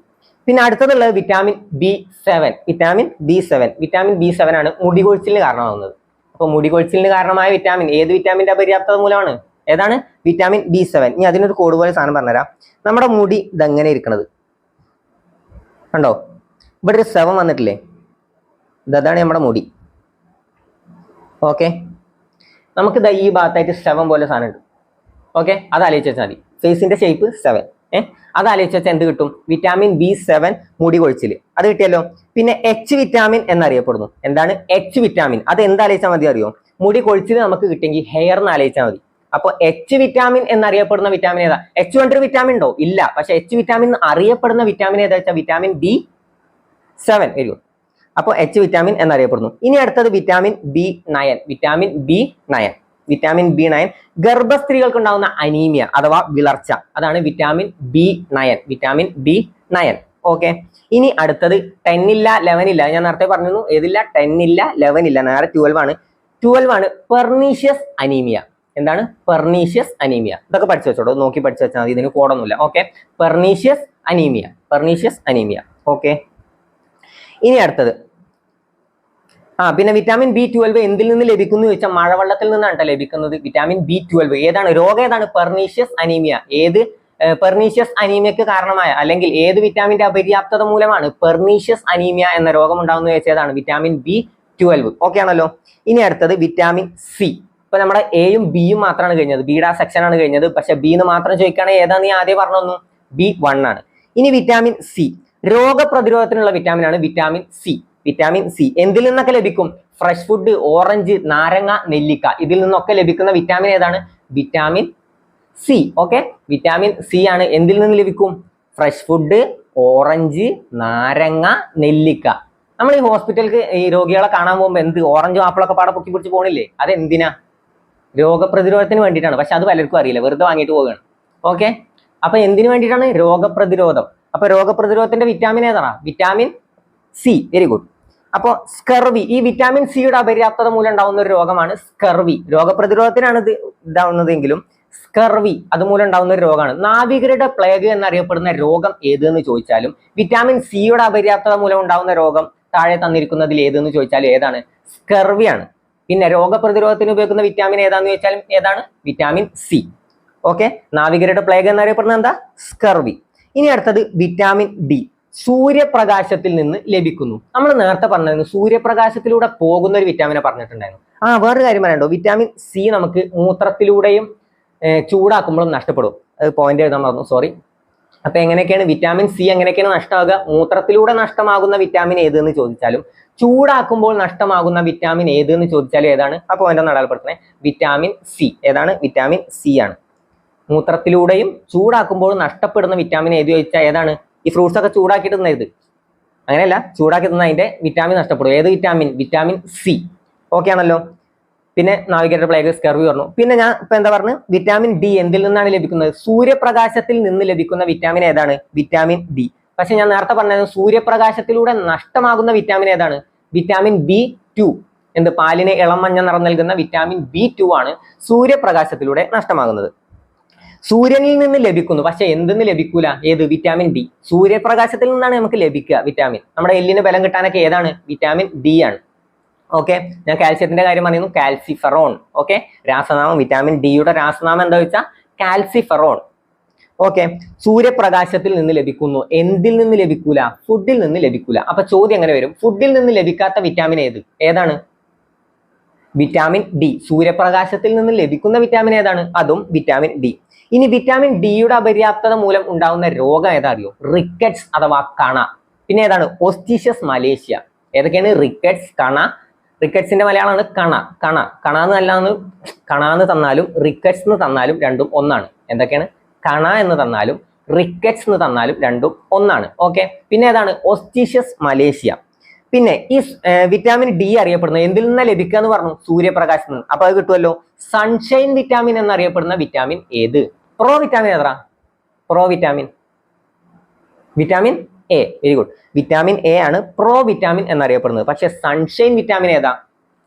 പിന്നെ അടുത്തതുള്ളത് vitamin B seven vitamin B seven vitamin B seven ആണ് മുടികൊഴിച്ചിലിന് കാരണമാകുന്നത്. അപ്പൊ മുടികൊഴിച്ചിലിന് കാരണമായ വിറ്റാമിൻ ഏത് വിറ്റാമിന്റെ അപര്യാപ്തത മൂലമാണ്? ഏതാണ്? വിറ്റാമിൻ ബി സെവൻ ഇനി അതിനൊരു കോഡ് പോലെ സാധനം പറഞ്ഞുതരാം. നമ്മുടെ മുടി ഇതെങ്ങനെ ഇരിക്കണത്? കണ്ടോ? ഇവിടെ ഒരു സെവൻ വന്നിട്ടില്ലേ? ഇതാണ് നമ്മുടെ മുടി. ഓക്കെ നമുക്ക് ദാ ഈ ഭാഗത്തായിട്ട് സെവൻ പോലെ സാധനം ഉണ്ട് ഓക്കെ അത് ആലോചിച്ച് വെച്ചാൽ മതി. ഫേസിന്റെ ഷേപ്പ് സെവൻ ഏഹ് അത് ആലോചിച്ച് വെച്ചാൽ എന്ത് കിട്ടും? വിറ്റാമിൻ ബി സെവൻ മുടി കൊഴിച്ചിൽ അത് കിട്ടിയല്ലോ? പിന്നെ എച്ച് വിറ്റാമിൻ എന്നറിയപ്പെടുന്നു. എന്താണ്? എച്ച് വിറ്റാമിൻ അത് എന്താലോചിച്ചാൽ മതി അറിയോ? മുടി കൊഴിച്ചിൽ നമുക്ക് കിട്ടിയെങ്കിൽ ഹെയർ എന്ന് ആലോചിച്ചാൽ മതി. അപ്പൊ എച്ച് വിറ്റാമിൻ എന്നറിയപ്പെടുന്ന വിറ്റാമിൻ ഏതാ? എച്ച് കൊണ്ടൊരു വിറ്റാമിൻ ഉണ്ടോ? ഇല്ല. പക്ഷെ എച്ച് വിറ്റാമിൻ അറിയപ്പെടുന്ന വിറ്റാമിൻ ഏതാ വെച്ചാൽ വിറ്റാമിൻ ബി സെവൻ വരും. അപ്പൊ അപ്പോൾ എച്ച് വിറ്റാമിൻ എന്നറിയപ്പെടുന്നു. ഇനി അടുത്തത് vitamin B nine vitamin B nine vitamin B nine ഗർഭസ്ത്രീകൾക്ക് ഉണ്ടാകുന്ന അനീമിയ അഥവാ വിളർച്ച. അതാണ് vitamin B nine vitamin B nine okay ഇനി അടുത്തത് ടെൻ ഇല്ല ലെവൻ ഇല്ല. ഞാൻ നേരത്തെ പറഞ്ഞിരുന്നു ഏതില്ല? ടെൻ ഇല്ല ലെവൻ ഇല്ല. നേരെ ട്വൽവ് ആണ്. ട്വൽവ് ആണ് പെർണീഷ്യസ് അനീമിയ എന്താണ്? പെർണീഷ്യസ് അനീമിയ ഇതൊക്കെ പഠിച്ചു വെച്ചോളൂ. നോക്കി പഠിച്ചു വെച്ചാൽ മതി. ഇതിന് കോടൊന്നുമില്ല okay pernicious anaemia pernicious anaemia okay ഇനി അടുത്തത്. ആ പിന്നെ വിറ്റാമിൻ ബി ട്വൽവ് എന്തിൽ നിന്ന് ലഭിക്കുന്നു ചോദിച്ചാൽ മഴവെള്ളത്തിൽ നിന്നാണ് ലഭിക്കുന്നത്. വിറ്റാമിൻ ബി ട്വൽവ് ഏതാണ്? രോഗം ഏതാണ്? പെർണീഷ്യസ് അനീമിയ ഏത് പെർണീഷ്യസ് അനീമിയക്ക് കാരണമായ അല്ലെങ്കിൽ ഏത് വിറ്റാമിന്റെ അപര്യാപ്തത മൂലമാണ് പെർണീഷ്യസ് അനീമിയ എന്ന രോഗം ഉണ്ടാകുന്ന ചോദിച്ചതാണ് വിറ്റാമിൻ ബി ട്വൽവ് ഓക്കെ ആണല്ലോ. ഇനി അടുത്തത് വിറ്റാമിൻ സി ഇപ്പൊ നമ്മുടെ എയും ബിയും മാത്രമാണ് കഴിഞ്ഞത്. ബിയുടെ ആ സെക്ഷൻ ആണ് കഴിഞ്ഞത്. പക്ഷെ ബി എന്ന് മാത്രം ചോദിക്കുകയാണെങ്കിൽ ഏതാന്ന് നീ ആദ്യം പറഞ്ഞു ബി വൺ ആണ്. ഇനി വിറ്റാമിൻ സി രോഗപ്രതിരോധത്തിനുള്ള വിറ്റാമിൻ ആണ് വിറ്റാമിൻ സി വിറ്റാമിൻ സി എന്തിൽ നിന്നൊക്കെ ലഭിക്കും? ഫ്രഷ് ഫുഡ് ഓറഞ്ച് നാരങ്ങ നെല്ലിക്ക. ഇതിൽ നിന്നൊക്കെ ലഭിക്കുന്ന വിറ്റാമിൻ ഏതാണ്? Vitamin C okay vitamin C ആണ്. എന്തിൽ നിന്ന് ലഭിക്കും? ഫ്രഷ് ഫുഡ് ഓറഞ്ച് നാരങ്ങ നെല്ലിക്ക. നമ്മൾ ഈ ഹോസ്പിറ്റലിൽ ഈ രോഗികളെ കാണാൻ പോകുമ്പോൾ എന്ത് ഓറഞ്ചും ആപ്പിളൊക്കെ പാടെ പൊക്കി പിടിച്ച് അത് എന്തിനാ രോഗപ്രതിരോധത്തിന് വേണ്ടിയിട്ടാണ്. പക്ഷെ അത് പലർക്കും അറിയില്ല. വെറുതെ വാങ്ങിയിട്ട് പോവുകയാണ്. ഓക്കെ അപ്പൊ എന്തിനു വേണ്ടിയിട്ടാണ്? രോഗപ്രതിരോധം. അപ്പൊ രോഗപ്രതിരോധത്തിന്റെ വിറ്റാമിൻ ഏതാണ് വിറ്റാമിൻ സി വെരി ഗുഡ് അപ്പോൾ സ്കർവി ഈ വിറ്റാമിൻ സിയുടെ അപര്യാപ്തത മൂലം ഉണ്ടാവുന്ന ഒരു രോഗമാണ് സ്കർവി രോഗപ്രതിരോധത്തിനാണ് ഇത് ഇതാവുന്നതെങ്കിലും സ്കർവി അതുമൂലം ഉണ്ടാവുന്ന ഒരു രോഗമാണ്. നാവികരുടെ പ്ലേഗ് എന്നറിയപ്പെടുന്ന രോഗം ഏതെന്ന് ചോദിച്ചാലും വിറ്റാമിൻ സിയുടെ അപര്യാപ്തത മൂലം ഉണ്ടാവുന്ന രോഗം താഴെ തന്നിരിക്കുന്നതിൽ ഏതെന്ന് ചോദിച്ചാൽ ഏതാണ്? സ്കർവിയാണ് പിന്നെ രോഗപ്രതിരോധത്തിന് ഉപയോഗിക്കുന്ന വിറ്റാമിൻ ഏതാന്ന് ചോദിച്ചാലും ഏതാണ്? വിറ്റാമിൻ സി ഓക്കെ നാവികരുടെ പ്ലേഗ് എന്നറിയപ്പെടുന്നത് എന്താ? സ്കർവി ഇനി അടുത്തത് വിറ്റാമിൻ ഡി സൂര്യപ്രകാശത്തിൽ നിന്ന് ലഭിക്കുന്നു. നമ്മൾ നേരത്തെ പറഞ്ഞിരുന്നു സൂര്യപ്രകാശത്തിലൂടെ പോകുന്ന ഒരു വിറ്റാമിനെ പറഞ്ഞിട്ടുണ്ടായിരുന്നു. ആ വേറൊരു കാര്യം പറയണ്ടോ? വിറ്റാമിൻ സി നമുക്ക് മൂത്രത്തിലൂടെയും ചൂടാക്കുമ്പോഴും നഷ്ടപ്പെടും. അത് പോയിന്റ് എഴുതാൻ പറഞ്ഞു സോറി അപ്പൊ എങ്ങനെയൊക്കെയാണ് വിറ്റാമിൻ സി എങ്ങനെയൊക്കെയാണ് നഷ്ടമാകുക? മൂത്രത്തിലൂടെ നഷ്ടമാകുന്ന വിറ്റാമിൻ ഏത് എന്ന് ചോദിച്ചാലും ചൂടാക്കുമ്പോൾ നഷ്ടമാകുന്ന വിറ്റാമിൻ ഏത് എന്ന് ചോദിച്ചാലും ഏതാണ്? ആ പോയിന്റ് ഒന്ന് വിറ്റാമിൻ സി ഏതാണ്? വിറ്റാമിൻ സി ആണ്. മൂത്രത്തിലൂടെയും ചൂടാക്കുമ്പോൾ നഷ്ടപ്പെടുന്ന വിറ്റാമിൻ ഏത് ചോദിച്ചാൽ ഏതാണ്? ഈ ഫ്രൂട്ട്സ് ഒക്കെ ചൂടാക്കിയിട്ട് തിന്നരുത്. അങ്ങനെയല്ല ചൂടാക്കി തിന്നാൽ അതിന്റെ വിറ്റാമിൻ നഷ്ടപ്പെടും. ഏത് വിറ്റാമിൻ വിറ്റാമിൻ സി ഓക്കെ ആണല്ലോ? പിന്നെ നാവിഗേറ്റർ പ്ലേഗ് സ്കർവി പറഞ്ഞു. പിന്നെ ഞാൻ ഇപ്പൊ എന്താ പറഞ്ഞു? വിറ്റാമിൻ ഡി എന്തിൽ നിന്നാണ് ലഭിക്കുന്നത്? സൂര്യപ്രകാശത്തിൽ നിന്ന് ലഭിക്കുന്ന വിറ്റാമിൻ ഏതാണ്? വിറ്റാമിൻ ഡി പക്ഷെ ഞാൻ നേരത്തെ പറഞ്ഞത് സൂര്യപ്രകാശത്തിലൂടെ നഷ്ടമാകുന്ന വിറ്റാമിൻ ഏതാണ്? വിറ്റാമിൻ ബി ടു എന്ത്? പാലിന് ഇളം മഞ്ഞ നിറം നൽകുന്ന വിറ്റാമിൻ ബി ടു ആണ് സൂര്യപ്രകാശത്തിലൂടെ നഷ്ടമാകുന്നത്. സൂര്യനിൽ നിന്ന് ലഭിക്കുന്നു. പക്ഷെ എന്തെന്ന് ലഭിക്കൂല? ഏത്? വിറ്റാമിൻ ഡി സൂര്യപ്രകാശത്തിൽ നിന്നാണ് നമുക്ക് ലഭിക്കുക വിറ്റാമിൻ നമ്മുടെ എല്ലിന് ബലം കിട്ടാനൊക്കെ ഏതാണ്? വിറ്റാമിൻ ഡി ആണ്. ഓക്കെ ഞാൻ കാൽസ്യത്തിന്റെ കാര്യം പറയുന്നു കാൽസിഫറോൺ. ഓക്കെ രാസനാമം വിറ്റാമിൻ ഡിയുടെ രാസനാമം എന്താ വെച്ചാൽ കാൽസിഫറോൺ. ഓക്കെ സൂര്യപ്രകാശത്തിൽ നിന്ന് ലഭിക്കുന്നു. എന്തിൽ നിന്ന് ലഭിക്കൂല? ഫുഡിൽ നിന്ന് ലഭിക്കൂല. അപ്പൊ ചോദ്യം എങ്ങനെ വരും? ഫുഡിൽ നിന്ന് ലഭിക്കാത്ത വിറ്റാമിൻ ഏത്? ഏതാണ്? വിറ്റാമിൻ ഡി സൂര്യപ്രകാശത്തിൽ നിന്ന് ലഭിക്കുന്ന വിറ്റാമിൻ ഏതാണ്? അതും വിറ്റാമിൻ ഡി ഇനി വിറ്റാമിൻ ഡിയുടെ അപര്യാപ്തത മൂലം ഉണ്ടാകുന്ന രോഗം ഏതാ അറിയോ റിക്കറ്റ്സ് അഥവാ കണ. പിന്നെ ഏതാണ്? ഓസ്റ്റീഷ്യസ് മലേഷ്യ ഏതൊക്കെയാണ്? റിക്കറ്റ്സ് കണ. റിക്കറ്റ്സിന്റെ മലയാളമാണ് കണ. കണ. കണ എന്ന് അല്ലാന്ന് കണ എന്ന് തന്നാലും റിക്കറ്റ്സ് എന്ന് തന്നാലും രണ്ടും ഒന്നാണ്. എന്തൊക്കെയാണ്? കണ എന്ന് തന്നാലും റിക്കറ്റ്സ് എന്ന് തന്നാലും രണ്ടും ഒന്നാണ്. ഓക്കെ പിന്നെ ഏതാണ്? ഓസ്റ്റീഷ്യസ് മലേഷ്യ പിന്നെ ഈ വിറ്റാമിൻ ഡി അറിയപ്പെടുന്നത് എന്തിൽ നിന്നാണ് ലഭിക്കുക എന്ന് പറഞ്ഞു? സൂര്യപ്രകാശത്തിൽ നിന്ന്. അപ്പൊ അത് കിട്ടുമല്ലോ സൺഷൈൻ വിറ്റാമിൻ എന്നറിയപ്പെടുന്ന വിറ്റാമിൻ ഏത്? പ്രോ വിറ്റാമിൻ ഏതാ? Pro vitamin vitamin A very good vitamin A ആണ് പ്രോ വിറ്റാമിൻ എന്നറിയപ്പെടുന്നത്. പക്ഷെ സൺഷൈൻ വിറ്റാമിൻ ഏതാ?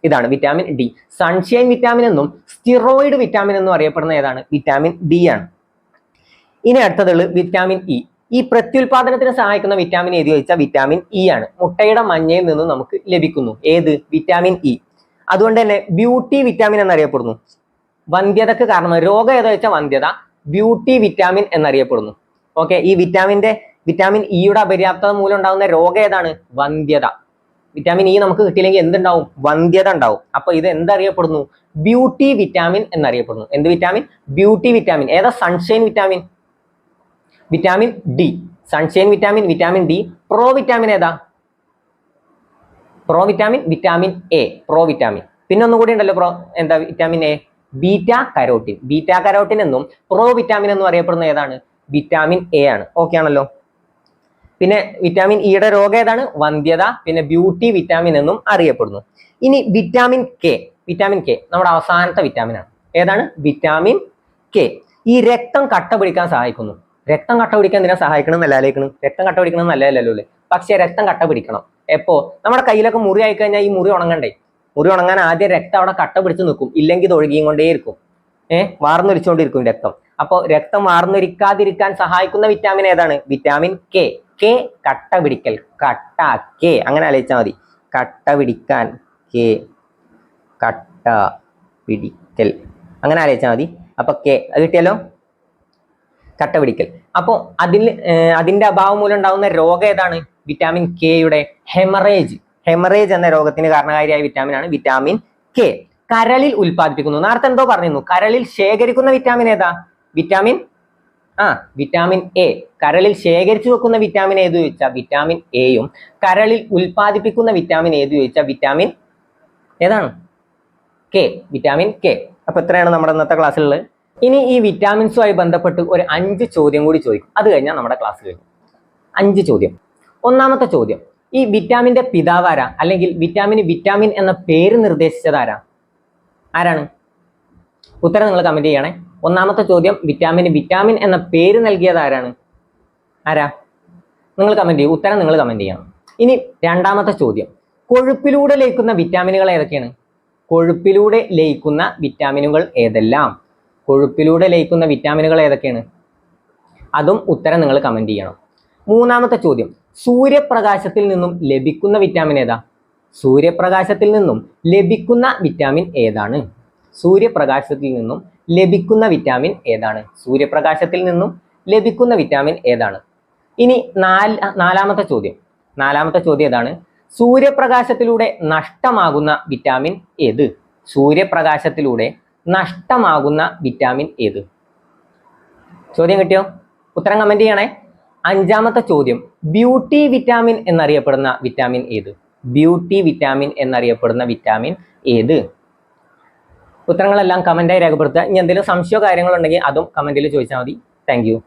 ഇതാണ് വിറ്റാമിൻ ഡി സൺഷൈൻ വിറ്റാമിൻ എന്നും സ്റ്റിറോയിഡ് വിറ്റാമിൻ എന്നും അറിയപ്പെടുന്ന ഏതാണ്? വിറ്റാമിൻ ഡി ആണ്. ഇനി അടുത്തത് വിറ്റാമിൻ ഇ ഈ പ്രത്യുൽപാദനത്തിന് സഹായിക്കുന്ന വിറ്റാമിൻ ഏത് ചോദിച്ചാൽ വിറ്റാമിൻ ഇ ആണ്. മുട്ടയുടെ മഞ്ഞയിൽ നിന്ന് നമുക്ക് ലഭിക്കുന്നു. ഏത്? വിറ്റാമിൻ ഇ അതുകൊണ്ട് തന്നെ ബ്യൂട്ടി വിറ്റാമിൻ എന്നറിയപ്പെടുന്നു. വന്ധ്യതക്ക് കാരണം രോഗം ഏതാ വെച്ചാൽ വന്ധ്യത? ബ്യൂട്ടി വിറ്റാമിൻ എന്നറിയപ്പെടുന്നു. ഓക്കെ ഈ വിറ്റാമിന്റെ വിറ്റാമിൻ ഇയുടെ അപര്യാപ്തത മൂലം ഉണ്ടാകുന്ന രോഗം ഏതാണ്? വന്ധ്യത. വിറ്റാമിൻ ഇ നമുക്ക് കിട്ടിയില്ലെങ്കിൽ എന്തുണ്ടാവും? വന്ധ്യത ഉണ്ടാവും. അപ്പൊ ഇത് എന്തറിയപ്പെടുന്നു? ബ്യൂട്ടി വിറ്റാമിൻ എന്നറിയപ്പെടുന്നു. എന്ത് വിറ്റാമിൻ ബ്യൂട്ടി വിറ്റാമിൻ ഏതാ? Sunshine vitamin vitamin D sunshine vitamin vitamin D pro vitamin ഏതാ? Pro vitamin vitamin A pro vitamin പിന്നെ ഒന്നും കൂടി ഉണ്ടല്ലോ പ്രോ എന്താ vitamin A beta carotene beta carotene എന്നും പ്രോ വിറ്റാമിൻ എന്നും അറിയപ്പെടുന്ന ഏതാണ്? വിറ്റാമിൻ എ ആണ്. ഓക്കെ ആണല്ലോ. പിന്നെ വിറ്റാമിൻ ഇയുടെ രോഗം ഏതാണ്? വന്ധ്യത പിന്നെ ബ്യൂട്ടി വിറ്റാമിൻ എന്നും അറിയപ്പെടുന്നു. ഇനി വിറ്റാമിൻ കെ വിറ്റാമിൻ കെ നമ്മുടെ അവസാനത്തെ വിറ്റാമിൻ ആണ്. ഏതാണ്? വിറ്റാമിൻ കെ ഈ രക്തം കട്ട പിടിക്കാൻ സഹായിക്കുന്നു. രക്തം കട്ട പിടിക്കാൻ എന്തിനാ സഹായിക്കണം എന്നല്ല ആലോചിക്കണം? രക്തം കട്ട പിടിക്കണം നല്ലതല്ലല്ലോ അല്ലേ പക്ഷേ രക്തം കട്ട പിടിക്കണം. എപ്പോ? നമ്മുടെ കയ്യിലൊക്കെ മുറി ആയി കഴിഞ്ഞാൽ ഈ മുറി ഉണങ്ങണ്ടേ? മുറി ഉണങ്ങാൻ ആദ്യം രക്തം അവിടെ കട്ട പിടിച്ച് നിൽക്കും. ഇല്ലെങ്കിൽ ഇത് ഒഴുകിയും കൊണ്ടേയിരിക്കും ഏഹ് വാർന്നൊലിച്ചുകൊണ്ടിരിക്കും രക്തം. അപ്പോൾ രക്തം വാർന്നൊലിക്കാതിരിക്കാൻ സഹായിക്കുന്ന വിറ്റാമിൻ ഏതാണ്? Vitamin K. കെ കട്ട പിടിക്കൽ. കട്ട കെ. അങ്ങനെ ആലോചിച്ചാൽ മതി. കട്ട പിടിക്കാൻ കെ. കട്ട പിടിക്കൽ. അങ്ങനെ ആലോചിച്ചാൽ മതി. അപ്പൊ കെ. അത് കിട്ടിയല്ലോ? കട്ട പിടിക്കൽ അപ്പോൾ അതിൽ അതിന്റെ അഭാവം മൂലം ഉണ്ടാകുന്ന രോഗം ഏതാണ്? വിറ്റാമിൻ കെയുടെ ഹെമറേജ് ഹെമറേജ് എന്ന രോഗത്തിന് കാരണകാരിയായ വിറ്റാമിൻ ആണ് വിറ്റാമിൻ കെ കരളിൽ ഉൽപ്പാദിപ്പിക്കുന്നു. നേരത്തെ എന്തോ പറഞ്ഞിരുന്നു. കരളിൽ ശേഖരിക്കുന്ന വിറ്റാമിൻ ഏതാ? വിറ്റാമിൻ ആ വിറ്റാമിൻ എ കരളിൽ ശേഖരിച്ചു വെക്കുന്ന വിറ്റാമിൻ ഏത് ചോദിച്ചാൽ വിറ്റാമിൻ എയും കരളിൽ ഉൽപ്പാദിപ്പിക്കുന്ന വിറ്റാമിൻ ഏത് ചോദിച്ചാൽ വിറ്റാമിൻ ഏതാണ്? കെ വിറ്റാമിൻ കെ അപ്പൊ എത്രയാണ് നമ്മുടെ ഇന്നത്തെ ക്ലാസ്സിലുള്ളത് ഇനി ഈ വിറ്റാമിൻസുമായി ബന്ധപ്പെട്ട് ഒരു അഞ്ച് ചോദ്യം കൂടി ചോദിക്കും. അത് കഴിഞ്ഞാൽ നമ്മുടെ ക്ലാസ് കഴിഞ്ഞു അഞ്ച് ചോദ്യം. ഒന്നാമത്തെ ചോദ്യം. ഈ വിറ്റാമിന്റെ പിതാവാരാ അല്ലെങ്കിൽ വിറ്റാമിന് വിറ്റാമിൻ എന്ന പേര് നിർദ്ദേശിച്ചത് ആരാ? ആരാണ്? ഉത്തരം നിങ്ങൾ കമന്റ് ചെയ്യണേ. ഒന്നാമത്തെ ചോദ്യം വിറ്റാമിന് വിറ്റാമിൻ എന്ന പേര് നൽകിയത് ആരാണ്? ആരാ? നിങ്ങൾ കമന്റ് ചെയ്യൂ. ഉത്തരം നിങ്ങൾ കമന്റ് ചെയ്യണം. ഇനി രണ്ടാമത്തെ ചോദ്യം. കൊഴുപ്പിലൂടെ ലയിക്കുന്ന വിറ്റാമിനുകൾ ഏതൊക്കെയാണ്? കൊഴുപ്പിലൂടെ ലയിക്കുന്ന വിറ്റാമിനുകൾ ഏതെല്ലാം? കൊഴുപ്പിലൂടെ ലയിക്കുന്ന വിറ്റാമിനുകൾ ഏതൊക്കെയാണ്? അതും ഉത്തരം നിങ്ങൾ കമന്റ് ചെയ്യണം. മൂന്നാമത്തെ ചോദ്യം സൂര്യപ്രകാശത്തിൽ നിന്നും ലഭിക്കുന്ന വിറ്റാമിൻ ഏതാ? സൂര്യപ്രകാശത്തിൽ നിന്നും ലഭിക്കുന്ന വിറ്റാമിൻ ഏതാണ്? സൂര്യപ്രകാശത്തിൽ നിന്നും ലഭിക്കുന്ന വിറ്റാമിൻ ഏതാണ്? സൂര്യപ്രകാശത്തിൽ നിന്നും ലഭിക്കുന്ന വിറ്റാമിൻ ഏതാണ്? ഇനി നാല് നാലാമത്തെ ചോദ്യം. നാലാമത്തെ ചോദ്യം ഏതാണ്? സൂര്യപ്രകാശത്തിലൂടെ നഷ്ടമാകുന്ന വിറ്റാമിൻ ഏത്? സൂര്യപ്രകാശത്തിലൂടെ നഷ്ടമാകുന്ന വിറ്റാമിൻ ഏത്? ചോദ്യം കിട്ടിയോ? ഉത്തരം കമന്റ് ചെയ്യണേ. അഞ്ചാമത്തെ ചോദ്യം. ബ്യൂട്ടി വിറ്റാമിൻ എന്നറിയപ്പെടുന്ന വിറ്റാമിൻ ഏത്? ബ്യൂട്ടി വിറ്റാമിൻ എന്നറിയപ്പെടുന്ന വിറ്റാമിൻ ഏത്? ഉത്തരങ്ങളെല്ലാം കമന്റായി രേഖപ്പെടുത്തുക. ഇനി എന്തെങ്കിലും സംശയമോ കാര്യങ്ങളുണ്ടെങ്കിൽ അതും കമന്റിൽ ചോദിച്ചാൽ മതി. താങ്ക്